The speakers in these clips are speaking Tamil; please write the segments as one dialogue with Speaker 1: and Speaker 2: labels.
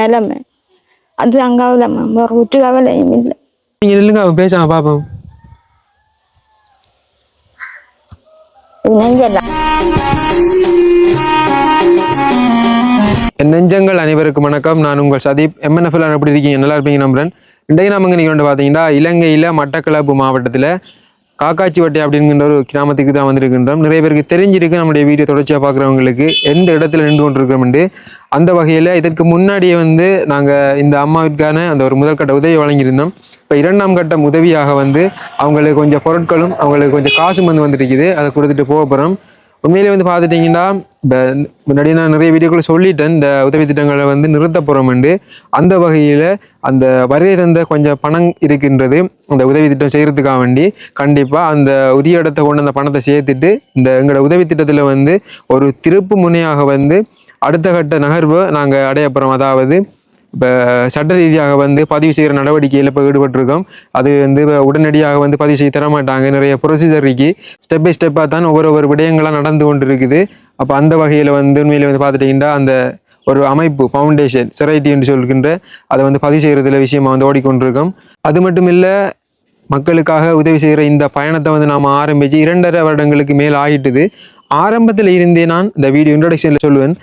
Speaker 1: நிலைமை. அது அங்காவில்லம்மா வேறு விட்டு கவலையும் இல்லை.
Speaker 2: நீங்க இல்லைங்க அவன் பேசாம பாப்போம்.
Speaker 1: இது நெஞ்செல்லாம்
Speaker 2: என் நெஞ்சங்கள் அனைவருக்கும் வணக்கம். நான் உங்கள் சதீப். எம்என்எஃப்ல எப்படி இருக்கீங்க? நல்லா இருப்பீங்க நம்புறேன். இன்றைய நம்ம இங்கே வந்து பார்த்தீங்கன்னா இலங்கையில் மட்டக்களப்பு மாவட்டத்தில் காக்காச்சிவட்டை அப்படிங்கிற ஒரு கிராமத்துக்கு தான் வந்திருக்கின்றோம். நிறைய பேருக்கு தெரிஞ்சிருக்கு நம்முடைய வீடியோ தொடர்ச்சியாக பார்க்குறவங்களுக்கு எந்த இடத்துல நின்று கொண்டிருக்கிறோம்ண்டு அந்த வகையில் இதற்கு முன்னாடியே வந்து நாங்கள் இந்த அம்மாவிற்கான அந்த ஒரு முதற்கட்ட உதவி வழங்கியிருந்தோம். இப்போ இரண்டாம் கட்டம் உதவியாக வந்து அவங்களுக்கு கொஞ்சம் பொருட்களும் அவங்களுக்கு கொஞ்சம் காசும் வந்து வந்துருக்குது. அதை கொடுத்துட்டு போக போகிறோம் உண்மையிலே வந்து பார்த்துட்டிங்கன்னா இந்த முன்னாடி நான் நிறைய வீடியோக்களை சொல்லிட்டேன். இந்த உதவி திட்டங்களை வந்து நிறுத்த போகிறோம்ண்டு அந்த வகையில் அந்த வருகை தந்த கொஞ்சம் பணம் இருக்கின்றது. அந்த உதவி திட்டம் செய்கிறதுக்காக வேண்டி கண்டிப்பாக அந்த உரிய இடத்த கொண்டு அந்த பணத்தை சேர்த்துட்டு இந்த எங்களோட உதவி திட்டத்தில் வந்து ஒரு திருப்பு முனையாக வந்து அடுத்த கட்ட நகர்வை நாங்கள் அடைய போகிறோம் அதாவது இப்போ சட்ட ரீதியாக வந்து பதிவு செய்கிற நடவடிக்கையில் இப்போ ஈடுபட்டிருக்கோம். அது வந்து உடனடியாக வந்து பதிவு செய்ய தர மாட்டாங்க நிறைய ப்ரொசீஜர் இருக்கு. ஸ்டெப் பை ஸ்டெப்பாக தான் ஒவ்வொரு ஒவ்வொரு விடயங்களாக நடந்து கொண்டு இருக்குது அப்போ அந்த வகையில் வந்து உண்மையில் வந்து பார்த்துட்டிங்கன்னா அந்த ஒரு அமைப்பு ஃபவுண்டேஷன் செரைட்டி என்று சொல்கின்ற அதை வந்து பதிவு செய்கிறதுல விஷயமா வந்து ஓடிக்கொண்டிருக்கோம். அது மட்டும் இல்லை மக்களுக்காக உதவி செய்கிற இந்த பயணத்தை வந்து நாம் ஆரம்பித்து இரண்டரை வருடங்களுக்கு மேல் ஆகிட்டுது ஆரம்பத்தில் இருந்தே நான் இந்த வீடியோ இன்ட்ரடக்ஷனில் சொல்லுவேன்.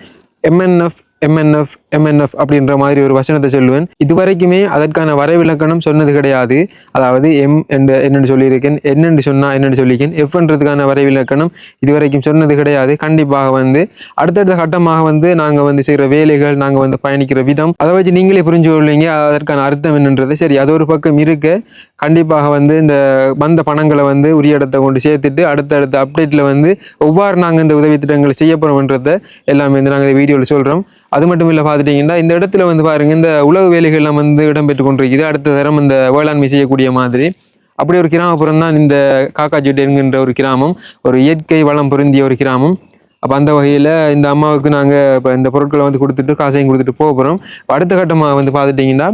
Speaker 2: எம்என்எஃப் எம்என்எஃப் எம்என்எஃப் அப்படின்ற மாதிரி ஒரு வசனத்தை சொல்லுவேன். இதுவரைக்குமே அதற்கான வரைவிலக்கணம் சொன்னது கிடையாது. அதாவது எம் என்று என்னென்னு சொல்லியிருக்கேன் என்னென்று சொன்னால் என்னென்னு சொல்லியிருக்கேன் எஃப்ன்றதுக்கான வரைவிலக்கணம் இதுவரைக்கும் சொன்னது கிடையாது. கண்டிப்பாக வந்து அடுத்தடுத்த கட்டமாக வந்து நாங்கள் வந்து செய்கிற வேலைகள் நாங்கள் வந்து பயணிக்கிற விதம் அதை வச்சு நீங்களே புரிஞ்சு கொள்வீங்க அதற்கான அர்த்தம் என்னன்றது. சரி அது ஒரு பக்கம் இருக்க. கண்டிப்பாக வந்து இந்த வந்த பணங்களை வந்து உரிய இடத்தை கொண்டு சேர்த்துட்டு அடுத்தடுத்த அப்டேட்டில் வந்து ஒவ்வாறு நாங்கள் இந்த உதவி திட்டங்கள் செய்ய எல்லாமே வந்து நாங்கள் வீடியோவில் சொல்கிறோம் அது மட்டும் இல்லை பார்த்துட்டிங்கன்னா இந்த இடத்துல வந்து பாருங்கள் இந்த உழவு வேலைகள்லாம் வந்து இடம்பெற்று கொண்டிருக்குது. அடுத்த தரம் இந்த வேளாண்மை செய்யக்கூடிய மாதிரி. அப்படி ஒரு கிராமப்புறம் தான் இந்த காக்காஜுட்டு என்கின்ற ஒரு கிராமம். ஒரு இயற்கை வளம் பொருந்திய ஒரு கிராமம். அப்போ அந்த வகையில் இந்த அம்மாவுக்கு நாங்கள் இப்போ இந்த பொருட்களை வந்து கொடுத்துட்டு காசையும் கொடுத்துட்டு போக போகிறோம் அடுத்த கட்டமாக வந்து பார்த்துட்டிங்கன்னா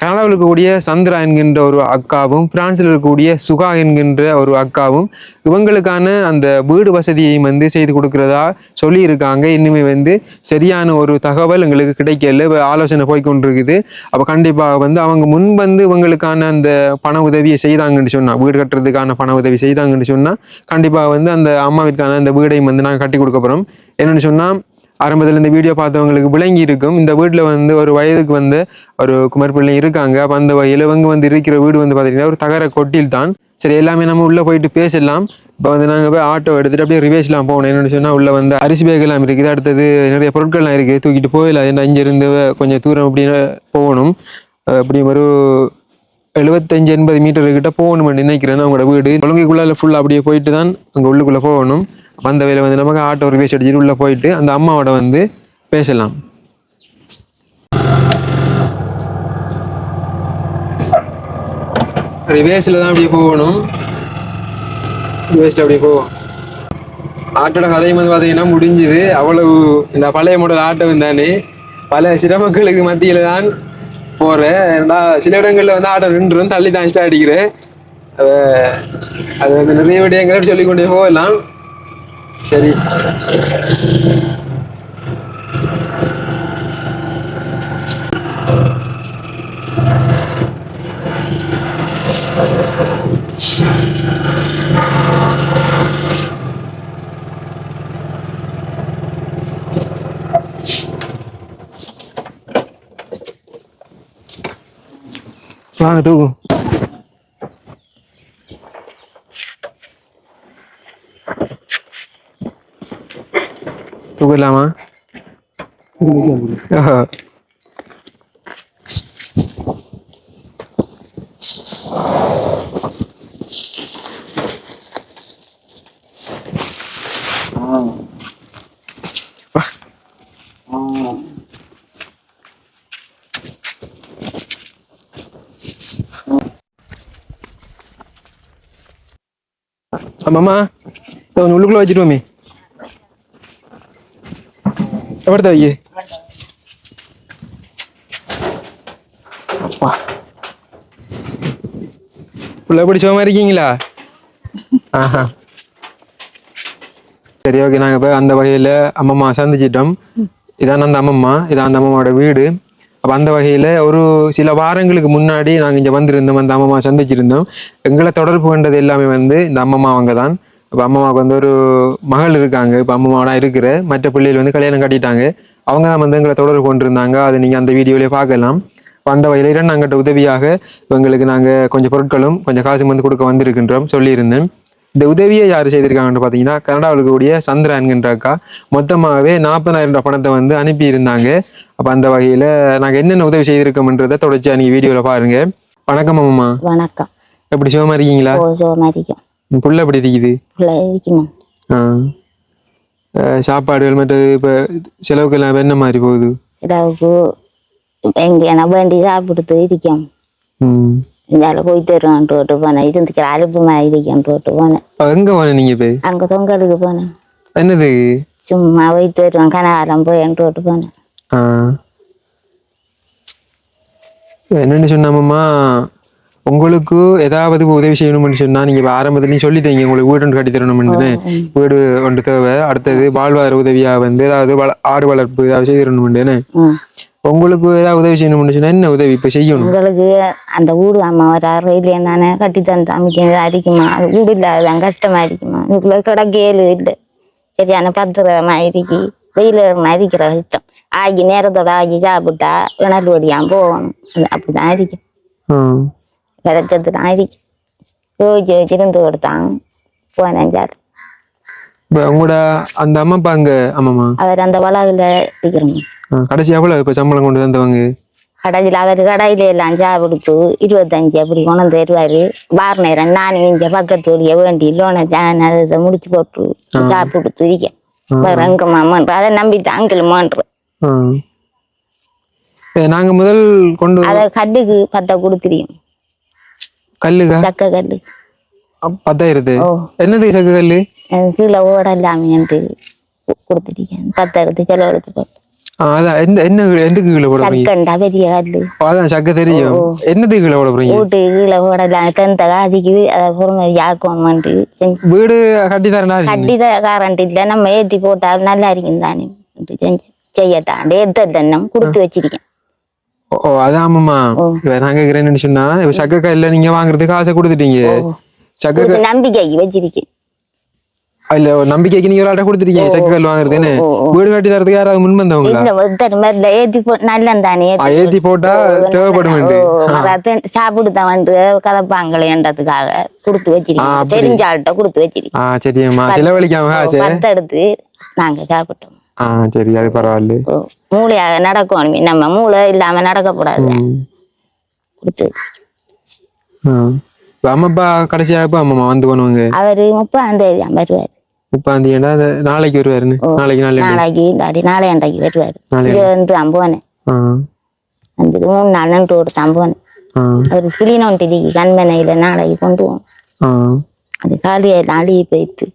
Speaker 2: கனடாவில் இருக்கக்கூடிய சந்திரா என்கின்ற ஒரு அக்காவும் பிரான்சில் இருக்கக்கூடிய சுகா என்கின்ற ஒரு அக்காவும் இவங்களுக்கான அந்த வீடு வசதியையும் வந்து செய்து கொடுக்கிறதா சொல்லியிருக்காங்க. இன்னுமே வந்து சரியான ஒரு தகவல் எங்களுக்கு கிடைக்கல. ஆலோசனை போய் கொண்டிருக்குது. அப்போ கண்டிப்பாக வந்து அவங்க முன் வந்து இவங்களுக்கான அந்த பண உதவியை செய்தாங்கன்னு சொன்னால் வீடு கட்டுறதுக்கான பண உதவி செய்தாங்கன்னு சொன்னால் கண்டிப்பாக வந்து அந்த அம்மாவிற்கான அந்த வீடையும் வந்து நாங்கள் கட்டி கொடுக்க போகிறோம் என்னென்னு சொன்னால் ஆரம்பத்தில் இந்த வீடியோ பார்த்தவங்களுக்கு விளங்கி இருக்கும். இந்த வீட்டில் வந்து ஒரு வயதுக்கு வந்து ஒரு குமர் பிள்ளை இருக்காங்க. அப்போ அந்த வகையில் இவங்க வந்து இருக்கிற வீடு வந்து பார்த்தீங்கன்னா ஒரு தகர கொட்டில் தான். சரி எல்லாமே நம்ம உள்ளே போயிட்டு பேசிடலாம் இப்போ வந்து நாங்கள் போய் ஆட்டோ எடுத்துகிட்டு அப்படியே ரிவேஸ்லாம் போகணும். என்னென்னு சொன்னால் உள்ளே வந்து அரிசி பேகெல்லாம் இருக்குது. அடுத்தது நிறைய பொருட்கள்லாம் இருக்குது. தூக்கிட்டு போயிடலாம். ஏன்னா இங்கேருந்து கொஞ்சம் தூரம் அப்படின்னு போகணும். அப்படி ஒரு எழுபத்தஞ்சு எண்பது மீட்டர் கிட்ட போகணும்னு நினைக்கிறேன். அவங்களோட வீடு. குழந்தைக்குள்ளே ஃபுல்லாக அப்படியே போயிட்டு தான் அங்கே உள்ளுக்குள்ளே போகணும். வந்த அந்த வேலை வந்து நமக்கு ஆட்டோ பேசி அடிச்சுட்டு உள்ளே போயிட்டு அந்த அம்மாவோட வந்து பேசலாம். ரிவேஸில் தான் அப்படியே போகணும். ரிவேஸில் அப்படியே போவோம். ஆட்டோட கதையும் வந்து பார்த்தீங்கன்னா முடிஞ்சுது. அவ்வளவு இந்த பழைய மாடல் ஆட்டோ தானே. பல சிரமங்களுக்கு மத்தியில் தான் போகிறேன் ஏன்னா சில இடங்களில் வந்து ஆட்டோ நின்றும் தள்ளி தான் ஸ்டார்ட் அடிக்கிறேன். அது வந்து நிறைய விடயங்களை சொல்லிக்கொண்டே போகலாம். சரி வாங்க தூக்கும் ஆஹா. வா. ஆமாம்மா இப்போ ஒன்று உள்ளுக்குள்ளே வச்சுட்டுவோமே உள்ள எப்படி சுகமா இருக்கீங்களா? ஆஹா. சரி ஓகே நாங்கள் இப்போ அந்த வகையில் அம்மம்மா சந்திச்சிட்டோம். இதான் அந்த அம்மம்மா. இதான் அந்த அம்மம்மாவோட வீடு. அப்போ அந்த வகையில் ஒரு சில வாரங்களுக்கு முன்னாடி நாங்கள் இங்கே வந்திருந்தோம். அந்த அம்மம்மா சந்திச்சிருந்தோம். எங்களை தொடர்பு கொண்டது எல்லாமே வந்து இந்த அம்மம்மா அவங்க தான். இப்போ அம்மம்மாவுக்கு வந்து ஒரு மகள் இருக்காங்க. இப்போ அம்மம்மாவோட இருக்கிற. மற்ற பிள்ளைகள் வந்து கல்யாணம் கட்டிட்டாங்க. அவங்க தான் வந்து எங்களை தொடர்பு கொண்டிருந்தாங்க. அதை நீங்கள் அந்த வீடியோலேயே பார்க்கலாம். அப்ப அந்த வகையில் இரண்டாங்கிட்ட உதவியாக இவங்களுக்கு நாங்கள் கொஞ்சம் பொருட்களும் கொஞ்சம் காசும் வந்து கொடுக்க வந்திருக்கின்றோம் சொல்லியிருந்தேன். இந்த உதவியை யார் செய்திருக்காங்கன்னு பார்த்தீங்கன்னா கனடாவில் இருக்கக்கூடிய சந்திரா என்கின்ற அக்கா. மொத்தமாகவே நாற்பதாயிரம் ரூபாய் பணத்தை வந்து அனுப்பியிருந்தாங்க. அப்போ அந்த வகையில் நாங்கள் என்னென்ன உதவி செய்திருக்கோம்ன்றதை தொடர்ச்சியாக நீங்கள் வீடியோவில் பாருங்க. வணக்கம் அம்மா.
Speaker 3: வணக்கம்.
Speaker 2: எப்படி சுகமா இருக்கீங்களா? புள்ள எப்படி இருக்குது? ஆ. சாப்பாடுகள் மற்றது இப்போ செலவுக்கெல்லாம் என்ன மாதிரி போகுது?
Speaker 3: இரவுக்கு எங்கே நான் வேண்டி சாப்பிடுத்து இருக்கேன்
Speaker 2: ம்.
Speaker 3: இந்தால போய் தருவான்ட்டு விட்டு போனேன். இருந்துக்கிற அலுப்பு மாதிரி இருக்கேன்ட்டு விட்டு போனேன்.
Speaker 2: எங்கே போன நீங்கள் இப்போ
Speaker 3: அங்கே தொங்கலுக்கு போனேன்.
Speaker 2: என்னது?
Speaker 3: சும்மா போய் தருவேன். கனகாலம் போயன்ட்டு விட்டு போனேன்.
Speaker 2: என்னன்னு சொன்னாமம்மா? உங்களுக்கு ஏதாவது உதவி செய்யணும்னு சொன்னா நீங்க இப்ப ஆரம்பத்துலயும் சொல்லிட்டீங்க உங்களுக்கு வீடு ஒன்று கட்டி தரணும்னு. வீடு ஒன்று தேவை. அடுத்தது வாழ்வாதார உதவியா வந்து ஏதாவது ஆடு வளர்ப்பு ஏதாவது செய்து தரணும்னு உங்களுக்கு ஏதாவது உதவி செய்யணும்னு சொன்னா என்ன உதவி இப்ப செய்யணும்?
Speaker 3: உங்களுக்கு அந்த வீடு அம்மா வர இல்லையா நானே கட்டி தந்து அமைக்க அடிக்குமா? அது வீடு இல்லாதான் கஷ்டமா இருக்குமா? இதுக்குள்ள கிடக்கேலு இல்லை சரியான பத்திரமா இருக்கு வெயில் அடிக்கிற இஷ்டம் ஆகி நேரத்தோட ஆகி சாப்பிட்டா கிணறு வடியாம போகணும். அப்படிதான் இருக்கும் தான் இருக்கு யோசிச்சு வச்சிருந்து கொடுத்தான்.
Speaker 2: இப்ப உங்களோட அந்த அம்மா அப்பா அங்க ஆமாம்மா
Speaker 3: அவர் அந்த வளவில் இருக்கிறோம்
Speaker 2: ஆ, கடைசி எவ்வளவு இப்ப சம்பளம் கொண்டு தந்தவங்க
Speaker 3: கடையில் அவர் கடையில எல்லாம் சாப்பிடுத்து இருபத்தஞ்சு அப்படி கொண்டு தருவாரு. வார நேரம் நானும் இங்க பக்கத்து வழிய வேண்டி லோனை அதை முடிச்சு போட்டு சாப்பிடுத்து இருக்கேன். வேற எங்க மாமன்ற அதை நம்பி மான்ற.
Speaker 2: இப்ப நாங்க முதல் கொண்டு
Speaker 3: அதை கல்லுக்கு பத்த கொடுத்துரியும்
Speaker 2: கல்லுக
Speaker 3: சக்க கல்லு
Speaker 2: பத்தாயிரத்து என்னது சக்கு கல்லு
Speaker 3: கீழே ஓடலாமேன்ட்டு கொடுத்துருக்கேன் பத்து எடுத்து செலவெடுத்து போட்டு
Speaker 2: எந்த என்ன எதுக்கு கீழே போட
Speaker 3: சக்கண்டா பெரிய கல்லு
Speaker 2: அதான் சக்க தெரியும் என்னதுக்கு கீழே போட போறீங்க
Speaker 3: வீட்டு கீழே ஓடலாம் தெந்த காதிக்கு அதை பொறுமை யாக்கணும்ட்டு செஞ்சு
Speaker 2: வீடு கட்டி தரேன்
Speaker 3: கட்டித காரண்ட் இல்லை நம்ம ஏத்தி போட்டா நல்லா இருக்கும் தானே கொடுத்து வச்சிருக்கேன்
Speaker 2: ஓ. இப்ப நான் கேக்குறேன்னு சொன்னா இப்ப சக்க கல்ல நீங்க வாங்குறதுக்கு காசை கொடுத்துட்டீங்க சக்க க-
Speaker 3: கொடுத்து நம்பிக்கைக்கு வச்சிருக்கேன்
Speaker 2: இல்ல நம்பிக்கைக்கு நீங்க ஒரு ஆள்கிட்ட கொடுத்துருக்கீங்க சக்க கல் வாங்குறதுன்னு. வீடு கட்டி தரதுக்கு யாராவது முன் வந்தவங்களா
Speaker 3: ஏத்தி நல்ல தானே
Speaker 2: ஏத்தி போட்டா தேவைப்படும்
Speaker 3: சாப்பிடுதான் வந்து கதப்பாங்களேன்றதுக்காக கொடுத்து வச்சிருக்கேன். தெரிஞ்ச ஆள்கிட்ட கொடுத்து வச்சிருக்கேன்
Speaker 2: சரியம்மா செலவழிக்காம
Speaker 3: எடுத்து நாங்க சாப்பிட்டோம்
Speaker 2: ஆ சரி அது பரவாயில்ல
Speaker 3: மூளையாக நடக்கணும் நம்ம மூளை இல்லாம நடக்கக்கூடாது. கொடுத்து
Speaker 2: அம்மாப்பா கடைசியா இப்ப அம்மாமா வந்து பண்ணுவாங்க
Speaker 3: அவரு முப்பாம் தேதி வருவார்
Speaker 2: முப்பாம் தேதி நாளைக்கு வருவாருன்னு நாளைக்கு நாளைக்கு
Speaker 3: நாளைக்கு இல்லாட்டி நாளை அன்றைக்கு வருவார்
Speaker 2: நாளைக்கு.
Speaker 3: இது வந்து அம்போனேன்
Speaker 2: ஆ
Speaker 3: அந்த மூணு நாள் கொடுத்து அம்போனேன்
Speaker 2: ஆ
Speaker 3: அவர் கிளினோன்ட்டு கண்மனையில நாளைக்கு கொண்டு போவோம் அது காலியாக அழுகி போயிட்டு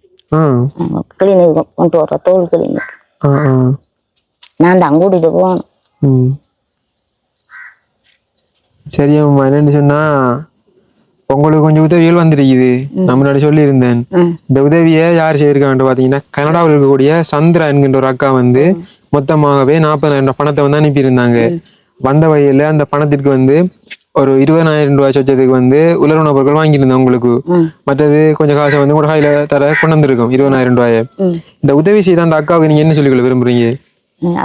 Speaker 3: கிளினிக் கொண்டு வர தோல் கிளினிக் நான் தான் கூட்டிட்டு போகணும்
Speaker 2: சரி அம்மா என்னன்னு சொன்னா உங்களுக்கு கொஞ்சம் உதவிகள் வந்திருக்குது நான் முன்னாடி சொல்லியிருந்தேன் இந்த உதவியை யார் செய்திருக்காங்கன்னு பார்த்தீங்கன்னா கனடாவில் இருக்கக்கூடிய சந்திரா என்கின்ற ஒரு அக்கா வந்து மொத்தமாகவே நாற்பதாயிரம் பணத்தை வந்து அனுப்பியிருந்தாங்க வந்த வழியில அந்த பணத்திற்கு வந்து ஒரு இருபதாயிரம் ரூபாய் சொச்சத்துக்கு வந்து உலர்வுணவு பொருட்கள் வாங்கியிருந்தேன் உங்களுக்கு. மற்றது கொஞ்சம் காசை வந்து உங்களோட கையில தர கொண்டு வந்திருக்கோம் இருபதாயிரம் ரூபாயை. இந்த உதவி செய்த அந்த அக்காவுக்கு நீங்க என்ன சொல்லிக்கொள்ள விரும்புறீங்க?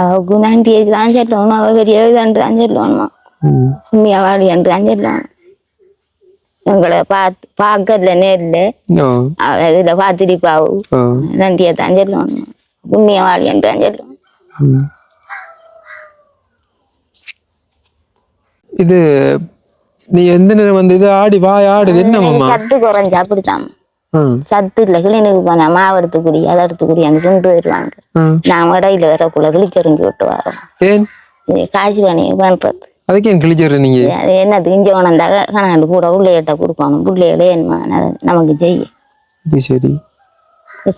Speaker 3: அவருக்கு நன்றி தான் சொல்லணும் அவ பெரிய எழுதாண்டு தான் சொல்லணுமா?
Speaker 2: ம்.
Speaker 3: உண்மையா வாழியாண்டு தான் சொல்லணும். எங்களை பார்த்து பார்க்கல நேர்ல. இதுல பார்த்துருப்பாவு நன்றியை தான் சொல்லணும். உண்மையா வாழியாண்டு தான் சொல்லணும்.
Speaker 2: இது நீ எந்த நேரம் வந்து இது ஆடி வாய் ஆடுது என்ன மாமா?
Speaker 3: சத்து குறைஞ்சா அப்படித்தான். சத்து இல்லை கிளினிக்கு போனா மாவு எடுத்துக்குடி அதை எடுத்துக்குடி அந்த கொண்டு
Speaker 2: ம்.
Speaker 3: நான் இடையில வரக்குள்ள கிளிச்சறிஞ்சு விட்டு வரோம்
Speaker 2: ஏன்?
Speaker 3: காசு பண்ணி பண்றது
Speaker 2: அதுக்கு ஏன் கிழிச்சிடுற நீங்க?
Speaker 3: என்னது இஞ்சி உணர்ந்தாக்க கணாண்டு கூட பிள்ளைகிட்ட கொடுக்கணும். பிள்ளைகளே என்ன நமக்கு செய்ய
Speaker 2: சரி.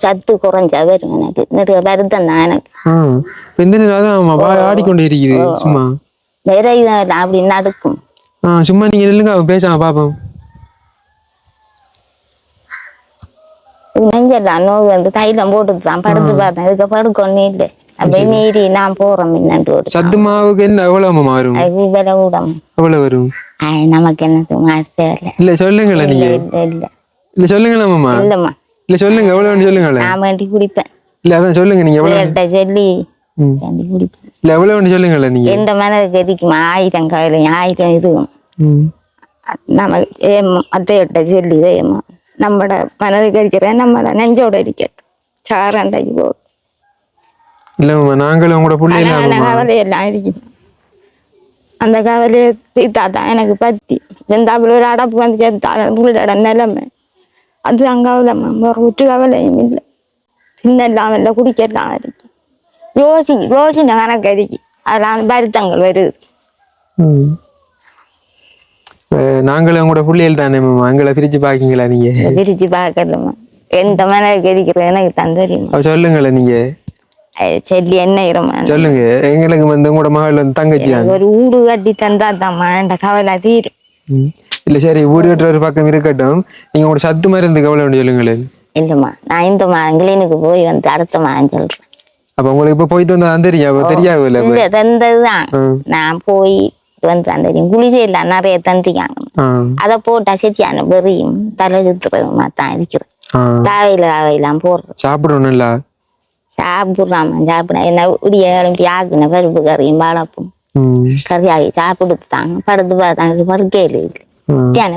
Speaker 3: சத்து குறைஞ்சா வரும் எனக்கு. நிறைய வருத்தம் தான் எனக்கு.
Speaker 2: ஆடிக்கொண்டே இருக்குது சும்மா.
Speaker 3: இதான் அப்படி நடக்கும்.
Speaker 2: ஆ சும்மா நீங்க நில்லுங்க அவன் பேசாம பாப்போம்.
Speaker 3: இது நெஞ்செல்லாம் நோவு வந்து தைலம் போட்டுட்டு தான் படுத்து பார்த்தேன் இதுக்கு படுக்கொன்னே இல்லை. அப்ப நீரி நான் போறேன் மின்னண்டு ஒரு
Speaker 2: சத்து மாவுக்கு என்ன எவ்வளவு வரும்?
Speaker 3: அது விலை கூடம்
Speaker 2: எவ்வளவு வரும்?
Speaker 3: அது நமக்கு என்ன தேவையில்ல.
Speaker 2: இல்ல சொல்லுங்களேன் நீங்க.
Speaker 3: இல்ல இல்ல
Speaker 2: சொல்லுங்களேன்
Speaker 3: இல்லம்மா.
Speaker 2: இல்ல சொல்லுங்க எவ்வளவுன்னு சொல்லுங்களேன்.
Speaker 3: நான் வேண்டி குடிப்பேன்.
Speaker 2: இல்ல அதான் சொல்லுங்க நீங்க எவ்வளவு
Speaker 3: சொல்லி. வேண்டி குடிப்பேன்.
Speaker 2: இல்ல எவ்வளவுன்னு சொல்லுங்களேன் நீங்க.
Speaker 3: எந்த மனதுக்கு இருக்குமா ஆயிரம் கவலையும் ஆயிரம் இதுவும். நம்ம ஏமா அத்தையிட்ட சொல்லி ஏமா நம்மட மனதுக்கு இருக்கிற நம்மட நெஞ்சோட இருக்கட்டும் சாரண்டைக்கு போ.
Speaker 2: இல்ல நாங்களும் உங்களோட பிள்ளைல
Speaker 3: ஆனா கவலையெல்லாம் இருக்கும் அந்த கவலையை தீர்த்தா தான் எனக்கு பத்தி. இருந்தாப்புல ஒரு அடப்பு வந்து புள்ளிட நிலைமை. அது அங்காவிலம்மா வேற விட்டு கவலையும் இல்லை. தின்னெல்லாம் இல்லை குடிக்கலாம் இருக்கு. யோசி யோசின கணக்கு இருக்கு அதெல்லாம் வருத்தங்கள் வருது.
Speaker 2: நாங்களும் உங்களோட பிள்ளைகள் தானே மாமா? எங்களை பிரிச்சு பாக்கீங்களா நீங்க?
Speaker 3: பிரிச்சு பார்க்கலாமா எந்த மனதுக்கு இருக்கிறது எனக்கு தான் தெரியும்
Speaker 2: சொல்லுங்களேன் நீங்க.
Speaker 3: சொல்லி என்ன இருமா?
Speaker 2: சொல்லுங்க. எங்களுக்கு வந்து உங்களோட மகள் வந்து தங்கச்சியா?
Speaker 3: ஒரு வீடு கட்டி தந்தா தாம்மா என்ற கவலை தீரும்.
Speaker 2: இல்ல சரி ஊர் கட்டுற ஒரு பக்கம் இருக்கட்டும். நீங்க உங்களோட சத்து மருந்து கவலை சொல்லுங்களேன்.
Speaker 3: இல்லம்மா. நான் இந்த மாதம் கிளினிக்கு போய் வந்து அடுத்த மாதம் சொல்றேன்
Speaker 2: அப்ப உங்களுக்கு இப்ப போயிட்டு வந்தா தெரியும் தெரியாது இல்ல
Speaker 3: இல்ல தந்ததுதான். நான் போய் வந்து அந்த குளிசை எல்லாம் நிறைய தந்திக்காங்க அதை போட்டா சரியான வெறியும் தலை சுத்துறதுமா தான் இருக்கிறேன்
Speaker 2: ஆ
Speaker 3: காவையில காவையெல்லாம் போடுறேன்
Speaker 2: சாப்பிடணும் நல்லா
Speaker 3: சாப்பிடுறாமா சாப்பிட என்ன உடைய எழுப்பி ஆக்குன பருப்பு கறியும் வாழைப்பும்
Speaker 2: ம்
Speaker 3: கறி ஆகி சாப்பிடுத்தாங்க படுத்து பார்த்தாங்க படுக்கையில் இல்லை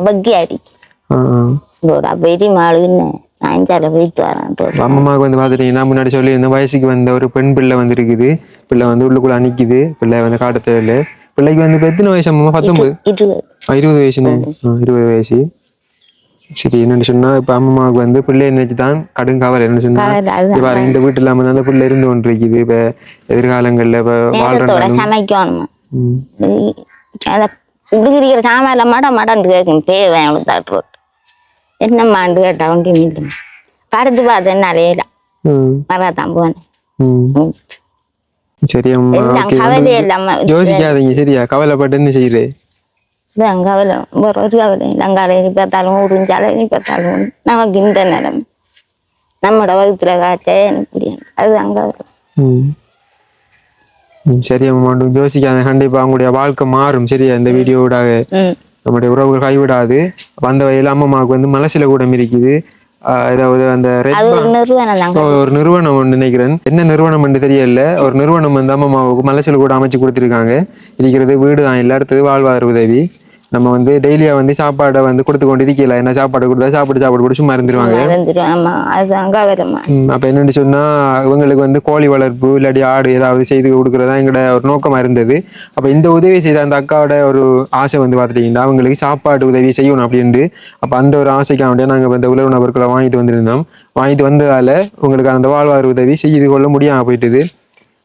Speaker 3: பக்கி அடிக்கு
Speaker 2: ஆ, ஆ.
Speaker 3: இதோட போயிட்டு மாடு என்ன இந்தால போயிட்டு வரேன்.
Speaker 2: அம்மாவுக்கு வந்து பாத்துட்டீங்கன்னா முன்னாடி சொல்லி இந்த வயசுக்கு வந்த ஒரு பெண் பிள்ளை வந்து இருக்குது பிள்ளை வந்து உள்ளுக்குள்ள நிக்குது பிள்ளை வந்து காட்ட தேவையில்ல. பிள்ளைக்கு வந்து எத்தனை வயசு அம்மா? பத்தொன்பது.
Speaker 3: இருபது
Speaker 2: ஆ, இருபது வயசுன்னு ஆ, இருபது வயசு. சரி என்னன்னு சொன்னா இப்ப அம்மாவுக்கு வந்து பிள்ளை நினைச்சு தான் கடும் கவலை. என்ன சொன்னா. இப்ப இந்த வீட்டு இல்லாம அந்த பிள்ளை இருந்து கொண்டு இருக்குது இப்ப எதிர்காலங்கள்ல இப்ப
Speaker 3: நேரத்தோட
Speaker 2: வாழ்றாங்க
Speaker 3: சமைக்கணுமா?
Speaker 2: ம்.
Speaker 3: அதை உடுக்கிற சாமான்ல மட மடன்னு கேட்கும் பேவன் அவளுக்கு தட்டு என்னம்மாண்டு கேட்டா ஒன்றும் இல்லை படுத்து பார்த்து என்ன அறையில
Speaker 2: ம்.
Speaker 3: வரதான் போனேன்.
Speaker 2: சரி அம்மா
Speaker 3: கவலை இல்லாம
Speaker 2: யோசிக்காதீங்க சரியா? கவலைப்பட்டு என்ன செய்யுது?
Speaker 3: இதுதான் கவலை. ஒரு ஒரு கவலை லங்காலை நீ பார்த்தாலும் உறிஞ்சாலை நீ பார்த்தாலும் நமக்கு இந்த நிலைமை. நம்மட வகுத்துல காட்ட எனக்கு அதுதான் கவலை.
Speaker 2: சரி அம்மா யோசிக்காத கண்டிப்பா அவங்களுடைய வாழ்க்கை மாறும் சரியா? இந்த வீடியோடாக
Speaker 3: ம்.
Speaker 2: நம்முடைய உறவுகள் கைவிடாது. வந்த வயதில் அம்மாவுக்கு வந்து மலசில கூடம் இருக்குது. ஆஹ் ஏதாவது அந்த
Speaker 3: ஒரு நிறுவனம்
Speaker 2: நினைக்கிறேன். என்ன நிறுவனம் என்று தெரியல. ஒரு நிறுவனம் வந்து அம்மாவுக்கு மலைச்சல் கூட அமைச்சு கொடுத்துருக்காங்க. இருக்கிறது வீடு தான். இல்லை அடுத்தது வாழ்வாதார உதவி. நம்ம வந்து டெய்லியா வந்து சாப்பாடை வந்து கொடுத்து கொண்டு இருக்கல என்ன சாப்பாடு கொடுத்தா சாப்பிட்டு சாப்பாடு கூட சும்மா இருந்துருவாங்க. அப்ப என்னன்னு சொன்னா இவங்களுக்கு வந்து கோழி வளர்ப்பு இல்லாட்டி ஆடு ஏதாவது செய்து கொடுக்கறதா எங்களோட ஒரு நோக்கமா இருந்தது. அப்ப இந்த உதவி செய்த அந்த அக்காவோட ஒரு ஆசை வந்து பார்த்துட்டீங்கன்னா அவங்களுக்கு சாப்பாடு உதவி செய்யணும் அப்படின்ட்டு அப்ப அந்த ஒரு ஆசைக்காக வேண்டிய நாங்க இந்த உலக நபர்களை வாங்கிட்டு வந்திருந்தோம். வாங்கிட்டு வந்ததால உங்களுக்கு அந்த வாழ்வாதார உதவி செய்து கொள்ள முடியாம போயிட்டுது.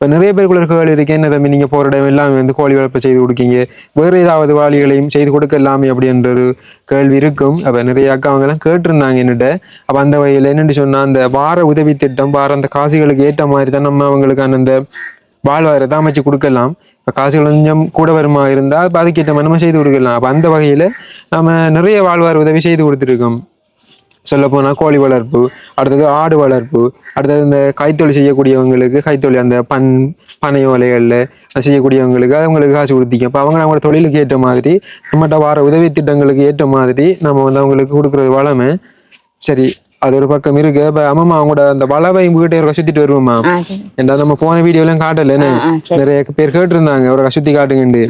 Speaker 2: இப்போ நிறைய பேருக்குள்ள கேள்வி இருக்கு. என்ன தம்பி நீங்கள் போகிற இடம் எல்லாமே வந்து கோழி வளர்ப்பு செய்து கொடுக்கீங்க. வேறு ஏதாவது வாளிகளையும் செய்து கொடுக்கலாமே அப்படின்ற ஒரு கேள்வி இருக்கும். அப்போ நிறைய அக்கா அவங்கெல்லாம் கேட்டிருந்தாங்க என்னட்ட. அப்போ அந்த வகையில் என்னென்னு சொன்னால் அந்த வார உதவி திட்டம் வார அந்த காசுகளுக்கு ஏற்ற மாதிரி தான் நம்ம அவங்களுக்கான அந்த வாழ்வாதாரத்தை அமைச்சு கொடுக்கலாம். இப்போ காசுகள் கொஞ்சம் கூட வருமா இருந்தால் அப்ப அதுக்கேற்ற மாதிரி நம்ம செய்து கொடுக்கலாம். அப்போ அந்த வகையில் நம்ம நிறைய வாழ்வார் உதவி செய்து கொடுத்துருக்கோம் சொல்லப்போனால் கோழி வளர்ப்பு அடுத்தது ஆடு வளர்ப்பு அடுத்தது இந்த கைத்தொழில் செய்யக்கூடியவங்களுக்கு கைத்தொழில் அந்த பன் பனை ஓலைகளில் செய்யக்கூடியவங்களுக்கு அவங்களுக்கு காசு கொடுத்திங்க அப்போ அவங்க அவங்களோட தொழிலுக்கு ஏற்ற மாதிரி நம்மகிட்ட வர உதவி திட்டங்களுக்கு ஏற்ற மாதிரி நம்ம வந்து அவங்களுக்கு கொடுக்குறது வளமை. சரி அது ஒரு பக்கம் இருக்கு. இப்போ அம்மா அவங்களோட அந்த வளவை வீட்டை ஒரு சுத்திட்டு வருவோமா? ஏன்டா நம்ம போன வீடியோலாம் காட்டல என்ன?
Speaker 3: ஆ சரி.
Speaker 2: நிறைய பேர் கேட்டிருந்தாங்க ஒரு சுத்தி காட்டுங்கண்டு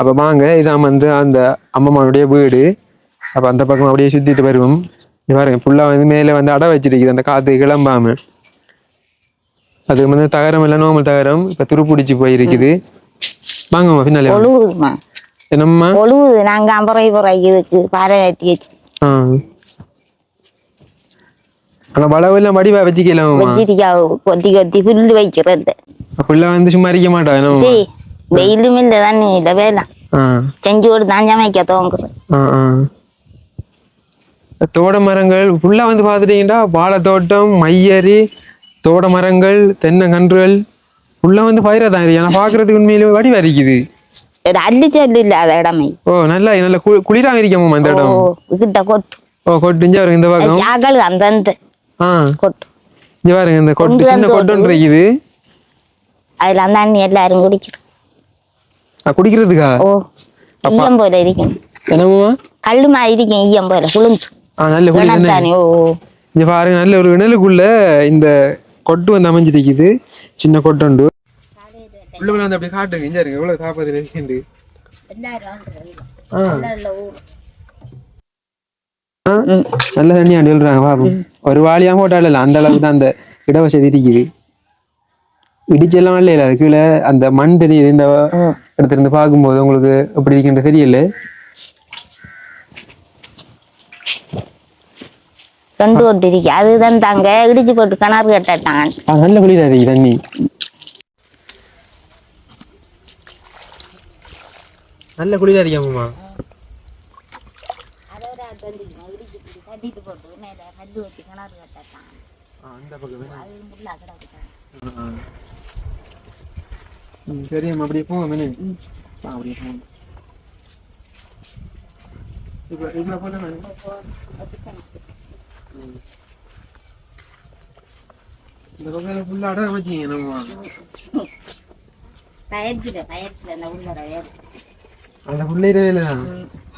Speaker 2: அப்ப வாங்க இதான் வந்து அந்த அம்மம்மாவுடைய வீடு. அப்ப அந்த பக்கம் அப்படியே சுத்திட்டு வருவோம். பாருங்க ஃபுல்லா வந்து மேல வந்து அடை வச்சிருக்குது அந்த காத்து கிளம்பாம. அது வந்து தகரம் இல்லை நோமல் தகரம் இப்ப துருப்பிடிச்சு போயிருக்குது. வாங்கம்மா பின்னாலே என்னம்மா?
Speaker 3: ஒழுகுது நாங்க அம்பரை குறை இதுக்கு பாறை கட்டி வச்சு.
Speaker 2: ஆ. ஆனா வளவெல்லாம் வடிவா வச்சுக்கலாமா?
Speaker 3: கொத்தி கொத்தி புல்லு வைக்கிறது.
Speaker 2: ஃபுல்லா வந்து சும்மா இருக்க மாட்டா என்னம்மா?
Speaker 3: சரி வெயிலும் இல்லை தண்ணி இல்லை வேலை செஞ்சு கொடுத்து தான் சமைக்க
Speaker 2: ஆ. தோட மரங்கள் ஃபுல்லா வந்து பார்த்துட்டீங்கன்னா வாழைத்தோட்டம் மையரி தோட மரங்கள் தென்னங்கன்றுகள் ஃபுல்லா வந்து பயிரை தான் இருக்கு. ஆனா பாக்குறதுக்கு உண்மையிலே வடிவா இருக்குது
Speaker 3: இது அள்ளிச்சல் இல்லாத இடமே.
Speaker 2: ஓ நல்லா நல்ல கு குளிரா இருக்கமாமா இந்த
Speaker 3: ஓ
Speaker 2: இடம்
Speaker 3: கிட்ட. கொட்டு.
Speaker 2: ஓ கொட்டுஞ்சா வருங்க இந்த பக்கம்.
Speaker 3: யாக்கள் அந்தந்த
Speaker 2: ஆ.
Speaker 3: கொட்டு.
Speaker 2: இங்க பாருங்க இந்த கொட்டு சின்ன இருக்குது.
Speaker 3: அதில் தண்ணி எல்லாரும் குடிக்கிறோம்
Speaker 2: குடிக்கிறதுக்கா?
Speaker 3: ஓ ஈயம் போல இருக்கும்
Speaker 2: என்னம்மா?
Speaker 3: கல்லு மாதிரி இருக்கும் ஈயம் போல
Speaker 2: ஆ நல்ல. இங்க பாருங்க நல்ல ஒரு இணலுக்குள்ள இந்த கொட்டு வந்து அமைஞ்சிருக்குது சின்ன கொட்டு உண்டு. உள்ள வந்து அப்படியே காட்டுங்க. இங்க இருங்க எவ்வளவு காப்பாத்துல இருக்கு ஆ. ஆ, நல்ல தண்ணி சொல்றாங்க பாப்போம். ஒரு வாளியா போட்டால அந்த அளவுக்கு தான் அந்த இடவசதி இருக்குது. இடிச்செல்லாம் இல்லையில அது கீழே அந்த மண் தெரியுது. இந்த இடத்துல இருந்து பார்க்கும்போது உங்களுக்கு எப்படி இருக்கின்ற தெரியல.
Speaker 3: ரெண்டு ஒட்டு இருக்கு அதுதான் தாங்க இடிச்சு போட்டு கிணறு கட்டாட்டாங்க.
Speaker 2: ஆ, நல்ல குளிரா இருக்கு தண்ணி. நல்ல குளிரா இருக்காமம்மா அந்த பக்கம் ம் சரிம்மா அப்படியே போங்க மேலே அப்படியே போங்க. இப்போ இவ்வளோ போனா இந்த பக்கம் ஃபுல்லாக அடம் வச்சிங்க நம்ம
Speaker 3: அந்த உள்ள
Speaker 2: அந்த பிள்ளைற வேலை தான்.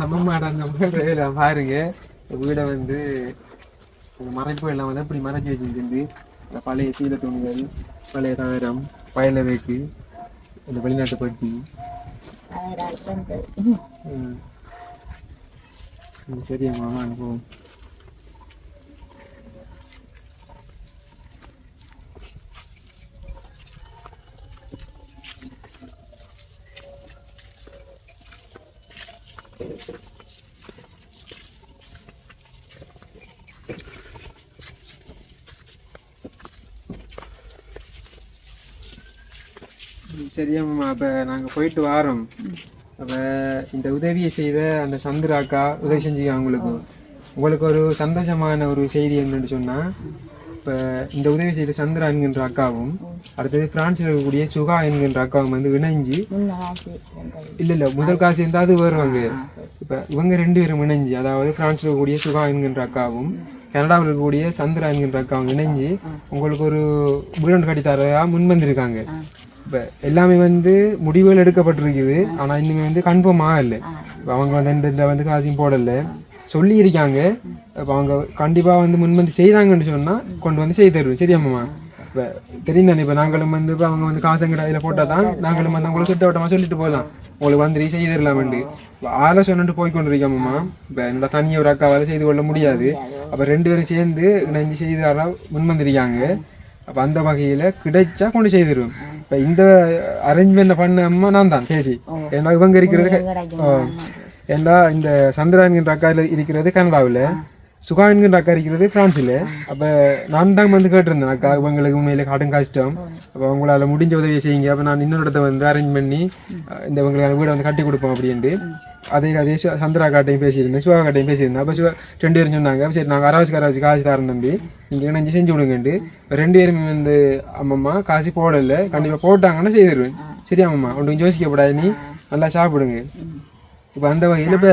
Speaker 2: அம்மம்மாட அந்த பிள்ளைற வேலை பாருங்க வீடை வந்து மறைப்பு எல்லாம் வந்து இப்படி மறைச்சி வச்சிருந்து இந்த பழைய சீலை துணிகள் பழைய தகரம் வயல வேக்கு இந்த வெளிநாட்டு பருத்தி ம். ம், சரியாம்மா சரியாம்மா அப்போ நாங்கள் போயிட்டு வாரோம். அப்போ இந்த உதவியை செய்த அந்த சந்திராக்கா உதவி செஞ்சுக்க அவங்களுக்கு. உங்களுக்கு ஒரு சந்தோஷமான ஒரு செய்தி என்னன்னு சொன்னால் இப்போ இந்த உதவி செய்த சந்திரா என்கின்ற அக்காவும் அடுத்தது பிரான்ஸில் இருக்கக்கூடிய சுகா என்கின்ற அக்காவும் வந்து இணைஞ்சு இல்லை இல்லை முதல் காசு இருந்தாவது வருவாங்க. இப்போ இவங்க ரெண்டு பேரும் இணைஞ்சு அதாவது பிரான்ஸில் இருக்கக்கூடிய சுகா என்கின்ற அக்காவும் கனடாவில் இருக்கக்கூடிய சந்திரா என்கின்ற அக்காவும் இணைஞ்சு உங்களுக்கு ஒரு வீடு கட்டி தரதா முன் வந்திருக்காங்க இப்போ எல்லாமே வந்து முடிவுகள் எடுக்கப்பட்டிருக்குது. ஆனால் இன்னுமே வந்து கன்ஃபார்ம் ஆகலை. இப்போ அவங்க வந்து இந்த வந்து காசையும் போடலை. சொல்லியிருக்காங்க. இப்போ அவங்க கண்டிப்பாக வந்து முன் வந்து செய்தாங்கன்னு சொன்னால் கொண்டு வந்து செய்து தருவோம் சரியாம்மா இப்போ தெரியும் தானே இப்போ நாங்களும் வந்து இப்போ அவங்க வந்து காசு இதில் போட்டால் தான் நாங்களும் வந்து அவங்களுக்கு திட்டவட்டமாக சொல்லிட்டு போகலாம். உங்களுக்கு வந்து செய்து தரலாமெண்டு ஆளை சொன்னிட்டு போய் கொண்டு இருக்கோம்மா இப்போ என்னோட தனியாக ஒரு அக்காவால் செய்து கொள்ள முடியாது. அப்போ ரெண்டு பேரும் சேர்ந்து இணைஞ்சு செய்து தர முன் வந்திருக்காங்க அப்போ அந்த வகையில் கிடைச்சா கொண்டு செய்திருவேன் இப்போ இந்த அரேஞ்ச்மெண்ட் பண்ண அம்மா நான் தான் பேசி ஏன்னா இவங்க இருக்கிறது. ஏன்னா இந்த சந்திரா என்கின்ற அக்கா இருக்கிறது கனடாவில். சுகா என்கின்ற அக்கா இருக்கிறது பிரான்ஸில் அப்போ நான் தான் வந்து கேட்டிருந்தேன் அக்கா இவங்களுக்கு உண்மையில காட்டும் கஷ்டம். அப்போ உங்களால் முடிஞ்ச உதவியை செய்யுங்க. அப்போ நான் இன்னொரு இடத்த வந்து அரேஞ்ச் பண்ணி இந்த உங்களுக்கு வீடை வந்து கட்டி கொடுப்போம் அப்படின்ட்டு. அதே அதே சு- சந்திரா காட்டையும் பேசியிருந்தேன் சுகா காட்டையும் பேசியிருந்தேன். அப்போ சுகா ரெண்டு பேரும் சொன்னாங்க சரி நாங்கள் அராவசி அராவசி காசு தரேன் தம்பி. நீங்கள் இணைஞ்சு செஞ்சு விடுங்கன்ட்டு ரெண்டு பேரும் வந்து அம்மம்மா காசு போடலை. கண்டிப்பாக போட்டாங்கன்னா செய்திருவேன். சரி அம்மம்மா? ஒன்றும் யோசிக்கப்படாது நீ. நல்லா சாப்பிடுங்க. இப்போ அந்த வகையில் இப்போ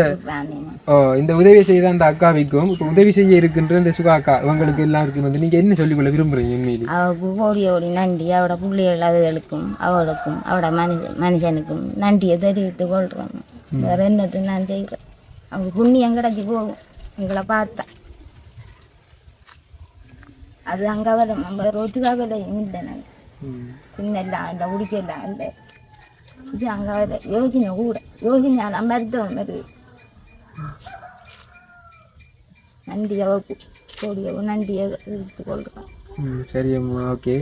Speaker 2: இந்த உதவி செய்த அந்த அக்காவிக்கும் இப்போ உதவி செய்ய இருக்கின்ற இந்த சுகா அக்கா இவங்களுக்கு எல்லாருக்கும் வந்து நீங்கள் என்ன சொல்லிக்கொள்ள விரும்புறீங்க உண்மையிலே
Speaker 3: அவளுக்கு ஓடி ஓடி நன்றி அவட பிள்ளைகள் அதுகளுக்கும் அவளுக்கும் அவட மனுஷ மனுஷனுக்கும் நன்றியை தெரிவித்து கொள்றோம் வேற என்னது நான் செய்கிறேன் அவங்க புண்ணியம் கிடைச்சி போகும். எங்களை பார்த்தா. அது அங்கே வரும் நம்ம ரோட்டுக்காக இல்லை நான். பின்னெல்லாம் இல்லை உடிக்கலாம் இல்லை இது அங்கே கூட. வருது. நன்றி கொள்கிறோம்
Speaker 2: ம் சரி அம்மா ஓகே.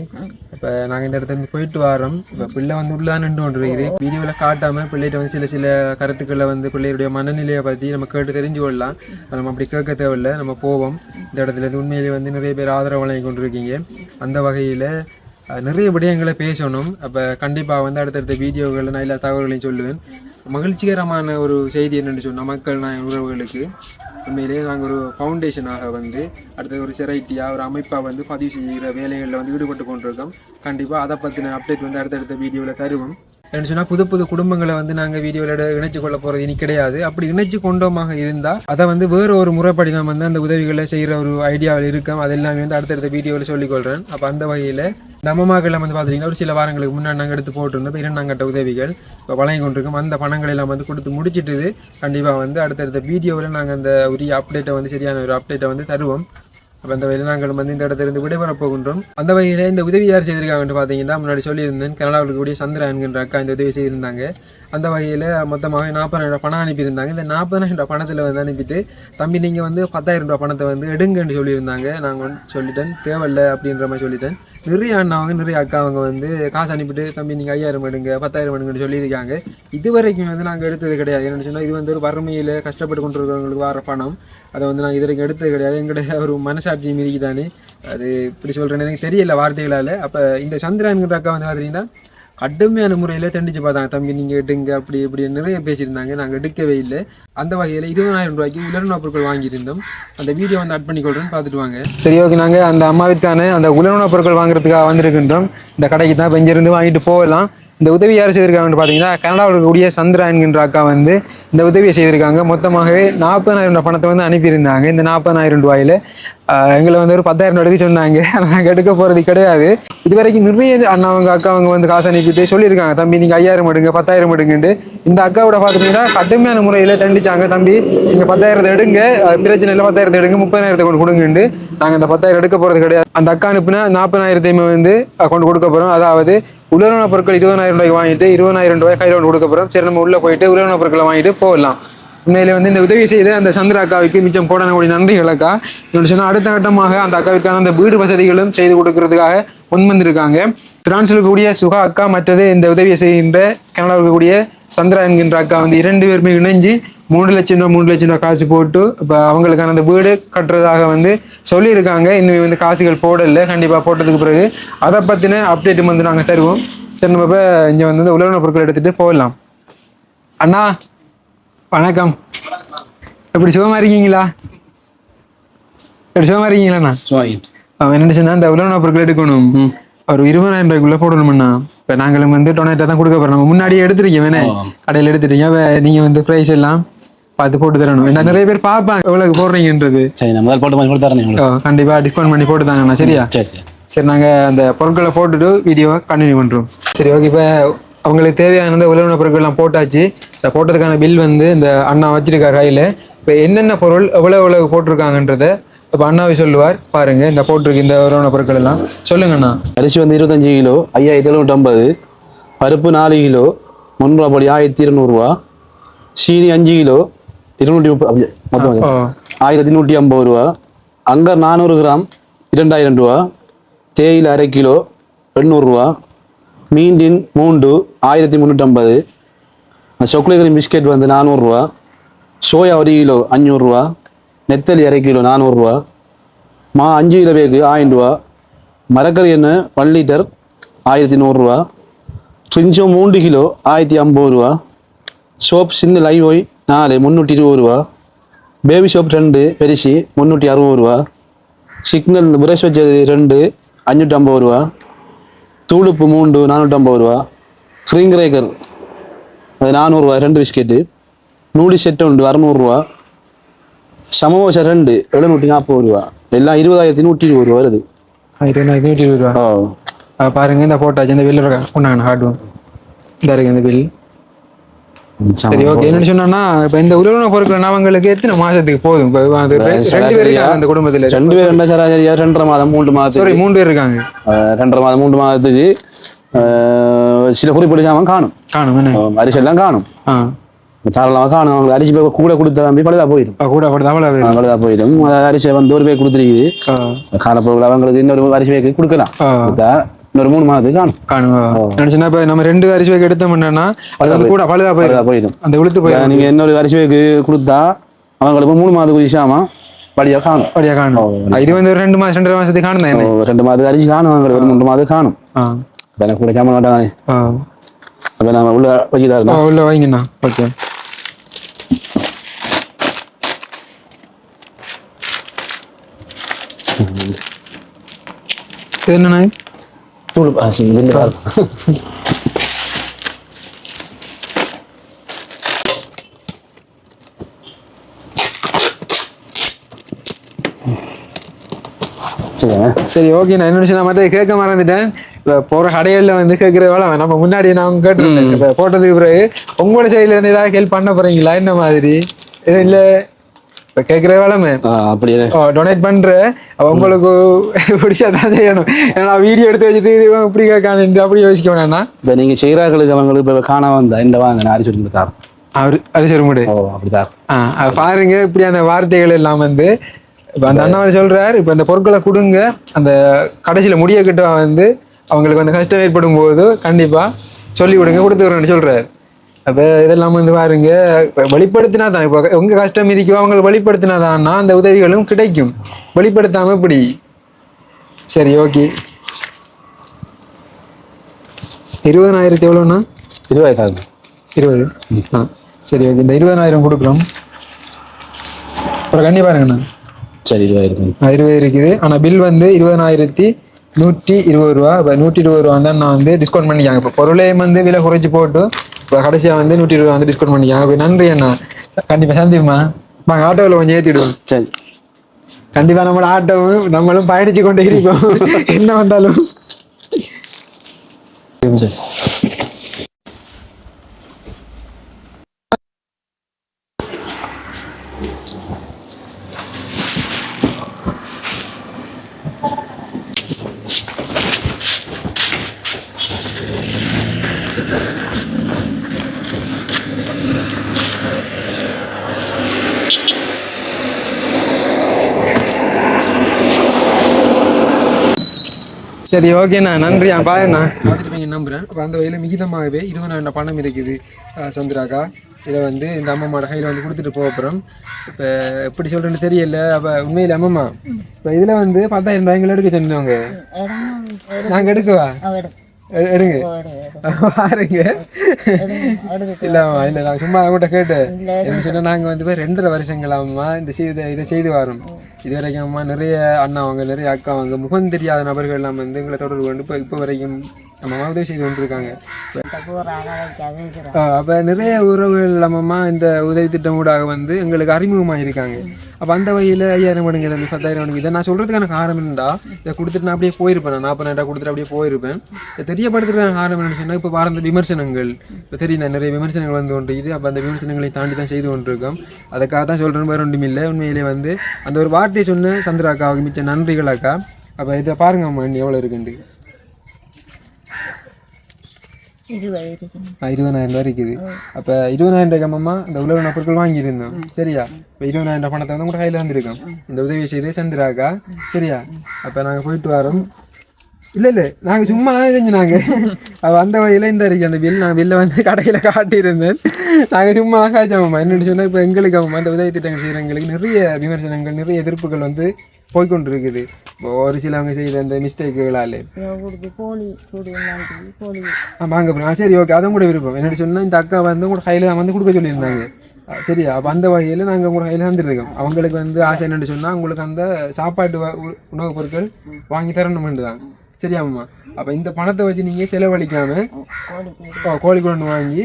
Speaker 2: இப்போ நாங்கள் இந்த இடத்துல போயிட்டு வரோம். இப்போ பிள்ளை வந்து உள்ளா நின்று கொண்டிருக்குது வீடியோவில் காட்டாமல் பிள்ளைகிட்ட வந்து சில சில கருத்துக்களை வந்து பிள்ளையுடைய மனநிலையை பற்றி நம்ம கேட்டு தெரிஞ்சு கொள்ளலாம். நம்ம அப்படி கேட்க தேவையில்லை. நம்ம போவோம். இந்த இடத்துல உண்மையிலேயே வந்து நிறைய பேர் ஆதரவு வழங்கி கொண்டிருக்கீங்க அந்த வகையில் நிறைய விடயங்களை பேசணும். அப்போ கண்டிப்பாக வந்து அடுத்தடுத்த வீடியோகளில் நான் எல்லா தகவல்களையும் சொல்லுவேன். மகிழ்ச்சிகரமான ஒரு செய்தி என்னென்னு சொன்னால் மக்கள் நான் உறவுகளுக்கு. உண்மையிலேயே நாங்கள் ஒரு ஃபவுண்டேஷனாக வந்து அடுத்தது ஒரு செரைட்டியாக ஒரு அமைப்பாக வந்து பதிவு செய்கிற வேலைகளில் வந்து ஈடுபட்டு கொண்டிருக்கோம். கண்டிப்பாக அதை பற்றின அப்டேட் வந்து அடுத்தடுத்த வீடியோவில் தருவோம். என்ன சொன்னால் புது புது குடும்பங்களை வந்து நாங்கள் வீடியோவில் இணைச்சு கொள்ள போகிறது இனி கிடையாது. அப்படி இணைச்சு கொண்டோமாக இருந்தால் அதை வந்து வேறு ஒரு முறைப்படி நான் வந்து அந்த உதவிகளை செய்கிற ஒரு ஐடியாவில் இருக்கோம். அது எல்லாமே வந்து அடுத்தடுத்த வீடியோவில் சொல்லிக்கொள்கிறேன் அப்போ அந்த வகையில் நம்ம அம்மமாக்கள் வந்து பார்த்தீங்கன்னா ஒரு சில வாரங்களுக்கு முன்னாடி நாங்கள் எடுத்து போட்டிருந்தோம் இப்போ இரண்டாம் கட்ட உதவிகள் இப்போ வழங்கி கொண்டிருக்கோம். அந்த பணங்கள் எல்லாம் வந்து கொடுத்து முடிச்சிட்டு கண்டிப்பாக வந்து அடுத்தடுத்த வீடியோவில் நாங்கள் அந்த உரிய அப்டேட்டை வந்து சரியான ஒரு அப்டேட்டை வந்து தருவோம். அப்போ அந்த வகையில் நாங்கள் வந்து இந்த இடத்திலிருந்து விடைபெறப் போகின்றோம். அந்த வகையில் இந்த உதவி யார் செய்திருக்காங்கன்னு பார்த்தீங்கன்னா முன்னாடி சொல்லியிருந்தேன் கனடாவில் கூடிய சந்திரா என்கின்ற அக்கா இந்த உதவி செய்திருந்தாங்க. அந்த வகையில் மொத்தமாக நாற்பதாயிரம் பணம் அனுப்பியிருந்தாங்க. இந்த நாற்பதாயிரம் ரூபாய் பணத்தில் வந்து அனுப்பிட்டு தம்பி நீங்கள் வந்து பத்தாயிரம் ரூபாய் பணத்தை வந்து எடுங்கன்னு சொல்லியிருந்தாங்க. நாங்கள் வந்து சொல்லிட்டேன். தேவையில்லை அப்படின்ற மாதிரி சொல்லிட்டேன். நிறைய அண்ணாவங்க நிறைய அக்காவங்க வந்து காசு அனுப்பிட்டு தம்பி நீங்கள் ஐயாயிரம் எடுங்க பத்தாயிரம் எடுங்கன்னு சொல்லியிருக்காங்க. இது வரைக்கும் வந்து நாங்கள் எடுத்தது கிடையாது. என்னென்னு சொன்னால் இது வந்து ஒரு வறுமையில் கஷ்டப்பட்டு கொண்டு இருக்கிறவங்களுக்கு வர பணம். அதை வந்து நாங்கள் இது வரைக்கும் எடுத்தது கிடையாது. எங்களுடைய ஒரு மனசாட்சி மீறிக்கு தானே அது இப்படி சொல்கிறேன்னு எனக்கு தெரியல வார்த்தைகளால். அப்போ இந்த சந்திரன்கிற அக்கா வந்து பார்த்தீங்கன்னா கடுமையான முறையில் தண்டிச்சு பார்த்தாங்க. தம்பி நீங்கள் எடுங்க அப்படி இப்படி நிறைய பேசியிருந்தாங்க. நாங்கள் எடுக்கவே இல்லை. அந்த வகையில் இருபதாயிரம் ரூபாய்க்கு உலர்ணா பொருட்கள் வாங்கியிருந்தோம். அந்த வீடியோ வந்து அட் பண்ணி கொள்றேன்னு பார்த்துட்டு வாங்க. சரி ஓகே நாங்கள் அந்த அம்மாவிற்கான அந்த உலர்ணா பொருட்கள் வாங்குறதுக்காக வந்திருக்கின்றோம். இந்த கடைக்கு தான் இப்போ இங்கேருந்து வாங்கிட்டு போகலாம். இந்த உதவி யார் செய்திருக்காங்கன்னு பார்த்தீங்கன்னா கனடாவில் இருக்கக்கூடிய சந்திரா என்கின்ற அக்கா வந்து இந்த உதவியை செய்திருக்காங்க. மொத்தமாகவே நாற்பதாயிரம் ரூபாய் பணத்தை வந்து அனுப்பியிருந்தாங்க. இந்த நாற்பதாயிரம் ரூபாயில் எங்களை வந்து ஒரு பத்தாயிரம் ரூபாய் எடுக்க சொன்னாங்க நாங்கள் எடுக்க போகிறது கிடையாது. இது வரைக்கும் நிறைய அண்ணாவங்க அக்காவங்க வந்து காசு அனுப்பிட்டு சொல்லியிருக்காங்க தம்பி நீங்கள் ஐயாயிரம் எடுங்க பத்தாயிரம் எடுங்கன்ட்டு. இந்த அக்காவோட பார்த்துட்டீங்கன்னா கடுமையான முறையில் தண்டிச்சாங்க. தம்பி நீங்கள் பத்தாயிரத்தை எடுங்க பிரச்சனை இல்லை பத்தாயிரத்தை எடுங்க முப்பதாயிரத்தை கொண்டு கொடுங்கன்ட்டு. நாங்கள் இந்த பத்தாயிரம் எடுக்க போகிறது கிடையாது. அந்த அக்கா அனுப்புனா நாற்பதாயிரத்தையுமே வந்து கொண்டு கொடுக்க போகிறோம் அதாவது உலர்ண பொருட்கள் இருபதாயிரம் ரூபாய்க்கு வாங்கிட்டு இருபதாயிரம் ரூபாய் கையில் கொண்டு கொடுக்க போகிறோம் சரி நம்ம உள்ளே போயிட்டு உலர்ண பொருட்களை வாங்கிட்டு போகலாம். உண்மையிலே வந்து இந்த உதவி செய்த அந்த சந்திர அக்காவுக்கு மிச்சம் போடக்கூடிய நன்றிகள் அக்கா இன்னொன்று சொன்னால் அடுத்த கட்டமாக அந்த அக்காவிற்கான அந்த வீடு வசதிகளும் செய்து கொடுக்கறதுக்காக முன்வந்திருக்காங்க பிரான்சில் இருக்கக்கூடிய சுகா அக்கா மற்றது இந்த உதவியை செய்கின்ற கனடாவில் இருக்கக்கூடிய சந்திரா என்கின்ற அக்கா வந்து இரண்டு பேருமே இணைஞ்சு மூணு லட்சம் ரூபா மூணு லட்சம் ரூபா காசு போட்டு இப்போ அவங்களுக்கான அந்த வீடு கட்டுறதாக வந்து சொல்லியிருக்காங்க. இன்னும் வந்து காசுகள் போடலை. கண்டிப்பாக போட்டதுக்கு பிறகு அதை பற்றின அப்டேட் வந்து நாங்கள் தருவோம். சரி நம்ம இப்போ இங்கே வந்து இந்த உலக பொருட்கள் எடுத்துகிட்டு போயிடலாம். அண்ணா வணக்கம். எப்படி சுகமா இருக்கீங்களா? எப்படி சுகமா இருக்கீங்களாண்ணா அவன் என்ன சொன்னா இந்த உலக பொருட்கள் எடுக்கணும். ஒரு இருபதாயிரம் ரூபாய்க்குள்ள போடணும்ண்ணா இப்போ நாங்களும் வந்து டொனேட்டா தான் கொடுக்க போறோம். நம்ம முன்னாடியே எடுத்துருக்கீங்க வேணே. கடையில் எடுத்துட்டீங்க அப்ப நீங்க வந்து ப்ரைஸ் எல்லாம் பார்த்து போட்டு தரணும். ஏன்னா நிறைய பேர் பார்ப்பாங்க எவ்வளவு போடுறீங்கன்றது.
Speaker 4: சரி நான் முதல் போட்டு பண்ணி கொடுத்தாரேன்
Speaker 2: ஓ,
Speaker 4: உங்களுக்கு.
Speaker 2: கண்டிப்பா டிஸ்கவுண்ட் பண்ணி போட்டு தாங்கண்ணா சரியா?
Speaker 4: சரி சரி.
Speaker 2: சரி நாங்க அந்த பொருட்களை போட்டுட்டு வீடியோவை கண்டினியூ பண்றோம். சரி ஓகே இப்போ அவங்களுக்கு தேவையான இந்த உலக பொருட்கள்லாம் போட்டாச்சு. இந்த போட்டதுக்கான பில் வந்து இந்த அண்ணா வச்சிருக்காரு கையில். இப்போ என்னென்ன பொருள் எவ்வளோ எவ்வளவு போட்டிருக்காங்கன்றத இப்போ அண்ணாவை சொல்லுவார். பாருங்க இந்த போட்டிருக்கு இந்த உலக பொருட்கள் எல்லாம் சொல்லுங்க அண்ணா.
Speaker 4: அரிசி வந்து இருபத்தஞ்சு கிலோ ஐயாயிரத்தி எழுநூற்றம்பது பருப்பு நாலு கிலோ முந்நூறுவா பொடி ஆயிரத்தி இருநூறுவா. சீனி அஞ்சு கிலோ இருநூற்றி முப்பது மொத்தம் ஆயிரத்தி நூற்றி ஐம்பது ரூபா. அங்கர் நானூறு கிராம் இரண்டாயிரம் ரூபா. தேயிலை அரை கிலோ எண்ணூறுரூவா மீண்டின் மூண்டு ஆயிரத்தி முந்நூற்றம்பது சொக்குலை கிரீம் பிஸ்கெட் வந்து நானூறுரூவா சோயா ஒரு கிலோ அஞ்சூறுரூவா நெத்தலி அரை கிலோ நானூறுரூவா மா அஞ்சு கிலோ பேக்கு ஆயிரம் ரூபா. மரக்கறி எண்ணெய் ஒன் லிட்டர் ஆயிரத்தி நூறுரூவா ட்ரிஞ்சோ மூன்று கிலோ ஆயிரத்தி ஐம்பது ரூபா. சோப் சின்ன லைவ் ஒய் நாலு முந்நூற்றி இருபது ரூபா. பேபி சோப் ரெண்டு பெரிசி முந்நூற்றி அறுபது ரூபா. சிக்னல் பிரஷ் வச்சது ரெண்டு அஞ்சூற்றி ஐம்பது ரூபா. தூளுப்பு மூண்டு நானூற்றம்பது ரூபா. க்ரீம் கிரேக்கர் அது நானூறுரூவா ரெண்டு பிஸ்கெட்டு நூடி செட் உண்டு அறநூறுரூவா சமோசா ரெண்டு எழுநூற்றி நாற்பது ரூபா. எல்லாம் இருபதாயிரத்தி நூற்றி இருபது ரூபா வருது.
Speaker 2: ஆயிரத்தி நூற்றி இருபது ரூபா. பாருங்க இந்த போட்டாச்சு இந்த பில் கொண்டாங்க ஹார்ட் இந்த இருக்கு இந்த பில் சரி ஓகே என்னன்னு சொன்னா இப்போ இந்த உலக பொருட்கள் அவங்களுக்கு எத்தனை மாசத்துக்கு போதும்? ரெண்டு பேர் அந்த குடும்பத்துல.
Speaker 4: ரெண்டு பேர் ரெண்டா சராசரியா ரெண்டரை மாதம் மூன்று
Speaker 2: சாரி
Speaker 4: மாதத்துக்கு
Speaker 2: மூணு பேர் இருக்காங்க.
Speaker 4: ரெண்டரை மாதம் மூன்று மாதத்துக்கு சில குறிப்பிட்ட சாமான் காணும்.
Speaker 2: காணும் என்ன?
Speaker 4: அரிசி எல்லாம் காணும்.
Speaker 2: ஆ.
Speaker 4: சாரெல்லாம் காணும். அவங்க அரிசி போய் கூட கொடுத்தா தம்பி பழுதா போயிடும்.
Speaker 2: கூட
Speaker 4: அஹ், பழுதா போயிடும். அரிசி வந்து ஒரு பேர் கொடுத்துருக்குது.
Speaker 2: ஆ.
Speaker 4: காணப்பொருள் அவங்களுக்கு இன்னொரு அரிசி பேக்கு கொடுக்கலாம். இன்னொரு மூணு மாதத்துக்கு காணும்.
Speaker 2: காணும் நினைச்சுன்னா இப்போ நம்ம ரெண்டு அரிசி வைக்க எடுத்தோம்னா அது வந்து கூட பழுதா போயிடும்.
Speaker 4: போயிடும்.
Speaker 2: அந்த இழுத்து போயிடும்.
Speaker 4: நீங்க இன்னொரு அரிசி பேக்கு கொடுத்தா அவங்களுக்கு மூணு மாதத்துக்கு சாமா படியா காணும்.
Speaker 2: அப்படியா காணும். இது வந்து ஒரு ரெண்டு மாசம் ரெண்டரை மாசத்துக்கு காணும் தான்
Speaker 4: ரெண்டு மாதத்துக்கு அரிசி காணும் அவங்களுக்கு. மூன்று மாதத்துக்கு காணும். அப்ப எனக்கு கூட சாமான் மாட்டாங்க அப்ப நம்ம உள்ள வச்சுதான்
Speaker 2: உள்ள வைங்கண்ணா ஓகே. இது?
Speaker 4: தூள் ஆ, சரி,
Speaker 2: ஓகே நான் என்ன விஷயம் மற்ற கேட்க மறந்துட்டேன். இப்போ போகிற கடைகளில் வந்து கேட்குற வேலை நம்ம முன்னாடி நான் கேட்டுருந்தேன் இப்போ போட்டதுக்கு பிறகு உங்களோட சைடுல இருந்து ஏதாவது ஹெல்ப் பண்ண போறீங்களா? என்ன மாதிரி? இல்லை? இப்போ கேட்குற வேலைமே.
Speaker 4: அப்படியே.
Speaker 2: டொனேட் பண்ற. அப்ப உங்களுக்கு பிடிச்சா தான் செய்யணும். ஏன்னா வீடியோ எடுத்து வச்சுட்டு இவன் இப்படி கேட்கான்னு அப்படி யோசிக்க வேணாம்னா
Speaker 4: இப்போ நீங்கள் செய்கிறார்களுக்கு அவங்களுக்கு இப்போ காண வந்தா இந்த வாங்க நான் சொல்லி கொடுத்தாரு
Speaker 2: அவரு அது சரி முடி
Speaker 4: ஓ அப்படிதான்
Speaker 2: ஆ பாருங்க இப்படியான வார்த்தைகள் எல்லாம் வந்து இப்போ அந்த அண்ணா வந்து சொல்றாரு இப்போ இந்த பொருட்களை கொடுங்க. அந்த கடைசியில முடிய கிட்ட வந்து அவங்களுக்கு வந்து கஷ்டம் ஏற்படும் போது கண்டிப்பா சொல்லி கொடுங்க கொடுத்து விடுறேன்னு சொல்றாரு. அப்ப இதெல்லாம் வந்து பாருங்க வெளிப்படுத்தினா தான் இப்போ உங்க கஷ்டம் இருக்கோ அவங்களுக்கு வெளிப்படுத்தினா தான்னா அந்த உதவிகளும் கிடைக்கும். வெளிப்படுத்தாம இப்படி சரி ஓகே. இருபதனாயிரத்தி எவ்வளோண்ணா
Speaker 4: இருபதாயிரம்
Speaker 2: இருபது. ஆ சரி ஓகே. இந்த இருபதனாயிரம் கொடுக்குறோம். அப்புறம் கண்ணி பாருங்கண்ணா.
Speaker 4: சரி இருபதாயிரம்
Speaker 2: இருபது இருக்குது. ஆனால் பில் வந்து இருபதனாயிரத்தி நூற்றி இருபது ரூபா. இப்போ நூற்றி இருபது ரூபா தான் நான் வந்து டிஸ்கவுண்ட் பண்ணிக்காங்க. இப்போ பொருளையும் வந்து விலை குறைச்சி போட்டு கடைசியாக வந்து நூற்றி இருபது ரூபா வந்து டிஸ்கவுண்ட் பண்ணிக்காங்க அப்ப நன்றி அண்ணா. கண்டிப்பாக சந்திப்பா வாங்க ஆட்டோவில் கொஞ்சம் ஏற்றிடுவோம்
Speaker 4: சரி.
Speaker 2: கண்டிப்பாக நம்மளோட ஆட்டோவும் நம்மளும் பயணிச்சு கொண்டே இருக்கோம் என்ன வந்தாலும்.
Speaker 4: சரி.
Speaker 2: சரி ஓகேண்ணா நன்றி பாயண்ணா பார்த்துருப்பீங்க நம்புறேன். அப்போ அந்த வகையில் மிகிதமாகவே இருபதாயிரம் பணம் இருக்குது சந்திராக்கா. இதை வந்து இந்த அம்மாவோட கையில் வந்து கொடுத்துட்டு போக போகிறோம் இப்போ எப்படி சொல்கிறேன்னு தெரியல. அப்போ உண்மையில் அம்மம்மா இப்போ இதில் வந்து பத்தாயிரம் ரூபாய்கள் எடுக்க சொன்னவங்க நாங்கள் எடுக்கவா? எடுங்க. பாருங்க. இல்லை நான் சும்மா அவங்ககிட்ட கேட்டேன். என்ன சொன்னா நாங்கள் வந்து ரெண்டரை வருஷங்களாம்மா இந்த செய்த இதை செய்து வரோம். இது வரைக்கும் அம்மா நிறைய அண்ணா அவங்க நிறைய அக்கா அவங்க முகம் தெரியாத நபர்கள் எல்லாம் வந்து எங்களை தொடர்பு கொண்டு இப்போ இப்போ வரைக்கும் நம்ம அம்மா உதவி செய்து கொண்டிருக்காங்க. அப்போ நிறைய உறவுகள் இல்லாமமா இந்த உதவி திட்டம் ஊடாக வந்து எங்களுக்கு அறிமுகமாக இருக்காங்க அப்போ அந்த வகையில் ஐயாயிரம் மடங்கு இருந்து பத்தாயிரம் மடங்கு இதை நான் சொல்கிறதுக்கான காரணம் என்னடா இதை கொடுத்துட்டு நான் அப்படியே போயிருப்பேன். நான் நாற்பதாயிரம் கொடுத்துட்டு அப்படியே போயிருப்பேன். இதை தெரியப்படுத்துறதுக்கான காரணம் என்னன்னு சொன்னால் இப்போ பாரந்த விமர்சனங்கள். இப்போ தெரியும் நிறைய விமர்சனங்கள் வந்து கொண்டு இது அப்போ அந்த விமர்சனங்களை தாண்டி தான் செய்து கொண்டிருக்கோம். அதுக்காக தான் சொல்கிறேன் வேறு ஒன்றும் இல்லை. உண்மையிலே வந்து அந்த ஒரு வார்த்தையை சொன்ன சந்திரா அக்காவுக்கு மிச்ச நன்றிகள் அக்கா. அப்போ இதை பாருங்க அம்மா எவ்வளோ இருக்குண்டு ஆ, இருபதாயிரம். ரூபாய் இருக்குது. அப்போ இருபதாயிரம் ரூபாய்க்கு அம்மா இந்த உலக பொருட்கள் வாங்கியிருந்தோம். சரியா? இப்போ இருபதாயிரம் ரூபாய் பணத்தை வந்து உங்களோட கையில் வந்திருக்கோம் இந்த உதவி செய்து சந்திராக்கா. சரியா? அப்போ நாங்கள் போயிட்டு வரோம். இல்லை இல்லை. நாங்கள் சும்மா தான் செஞ்சோம் அவள் அந்த வகையில் இந்த இருக்கு அந்த பில் நான் பில்லை வந்து கடையில் காட்டியிருந்தேன். நாங்கள் சும்மா தான் காய்ச்சோம்மா. என்னென்னு சொன்னால் இப்போ எங்களுக்கு அம்மா இந்த உதவி திட்டங்கள் செய்கிறவங்களுக்கு நிறைய விமர்சனங்கள் நிறைய எதிர்ப்புகள் வந்து போய்க்கொண்டு இருக்குது இப்போ ஒரு சிலவங்க செய்த அந்த மிஸ்டேக்குகளால்.
Speaker 3: கோழி கூடு கோழி.
Speaker 2: ஆ வாங்க bro. ஆ சரி ஓகே. அதுவும் கூட விருப்பம். என்னோட சொன்னால் இந்த அக்கா வந்து உங்களோட கையில் தான் வந்து கொடுக்க சொல்லியிருந்தாங்க. ஆ, சரியா அப்போ அந்த வகையில் நாங்கள் உங்களோட கையில் தந்துருக்கோம். அவங்களுக்கு வந்து ஆசை என்னன்னு சொன்னால் உங்களுக்கு அந்த சாப்பாட்டு உணவுப் பொருட்கள் வாங்கி தரணுமென்று தான் சரியாம்மா அப்போ இந்த பணத்தை வச்சு நீங்கள் செலவழிக்காம ஓ கோழி குழம்பு வாங்கி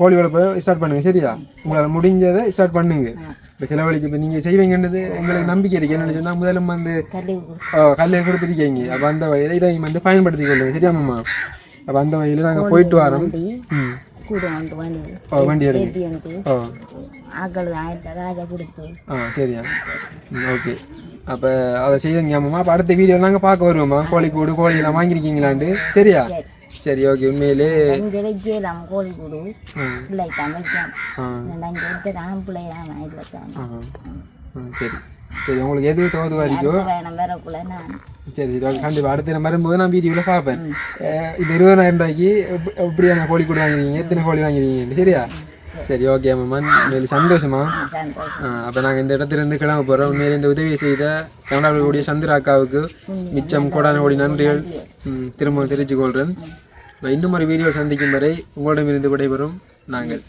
Speaker 2: கோழி வளர்ப்பை ஸ்டார்ட் பண்ணுங்க சரியா? உங்களால் முடிஞ்சதை ஸ்டார்ட் பண்ணுங்க. இப்போ செலவழிக்க இப்போ நீங்கள் செய்வீங்கன்றது எங்களுக்கு நம்பிக்கை இருக்கு. என்னன்னு சொன்னால் முதல்ல வந்து கல்லை கொடுத்துருக்கீங்க. அப்போ அந்த வகையில் இதை வந்து பயன்படுத்திக் கொள்ளுங்க சரியாம்மா அப்போ அந்த வகையில் நாங்கள் போயிட்டு வரோம்.
Speaker 3: கூடு வந்து
Speaker 2: வண்டி.
Speaker 3: ஏற்றியனுக்கு
Speaker 2: ஓ.
Speaker 3: ஆக்கள் ஆயிரத்தி ராஜா கொடுத்து.
Speaker 2: ஆ சரியா. ம் ஓகே. அப்போ அதை செய்யுங்கம்மா அப்போ அடுத்த வீடியோ நாங்கள் பார்க்க வருவோம்மா. கோழி கூடு கோழி எல்லாம் வாங்கியிருக்கீங்களாண்டு சரியா? சரி. ஓகே உண்மையிலே.
Speaker 3: இங்கே வைக்கலாம்? கோழி கூடு
Speaker 2: ம்
Speaker 3: பிள்ளை தான் வைக்கலாம்
Speaker 2: ஆ.
Speaker 3: ரெண்டாங்க வைக்க தான் பிள்ளை தான் இதில் தான்
Speaker 2: ஆ. ஆ சரி. சரி உங்களுக்கு எது தோது வரைக்கும்
Speaker 3: வேணும்? வரக்குள்ள நான்.
Speaker 2: சரி சரி கண்டிப்பாக அடுத்து நான் வரும்போது நான் வீடியோவில் பார்ப்பேன். இந்த இருபதாயிரம் ரூபாய்க்கு எப்- எப்படியான கோழி கூடு வாங்கிருக்கீங்க? எத்தனை கோழி வாங்கிருக்கீங்க சரியா? சரி ஓகே அம்மா. உண்மையிலே சந்தோஷமா? அப்போ நாங்கள் இந்த இடத்துல இருந்து கிளம்ப போகிறோம் உண்மையிலே இந்த உதவியை செய்த கனடாவுடைய சந்திர அக்காவுக்கு மிச்சம் கோடான கோடி நன்றிகள். ம், திரும்பவும் தெரிவித்துக் கொள்கிறேன் இன்னும் ஒரு வீடியோ சந்திக்கும் வரை உங்களிடமிருந்து விடைபெறும் நாங்கள்.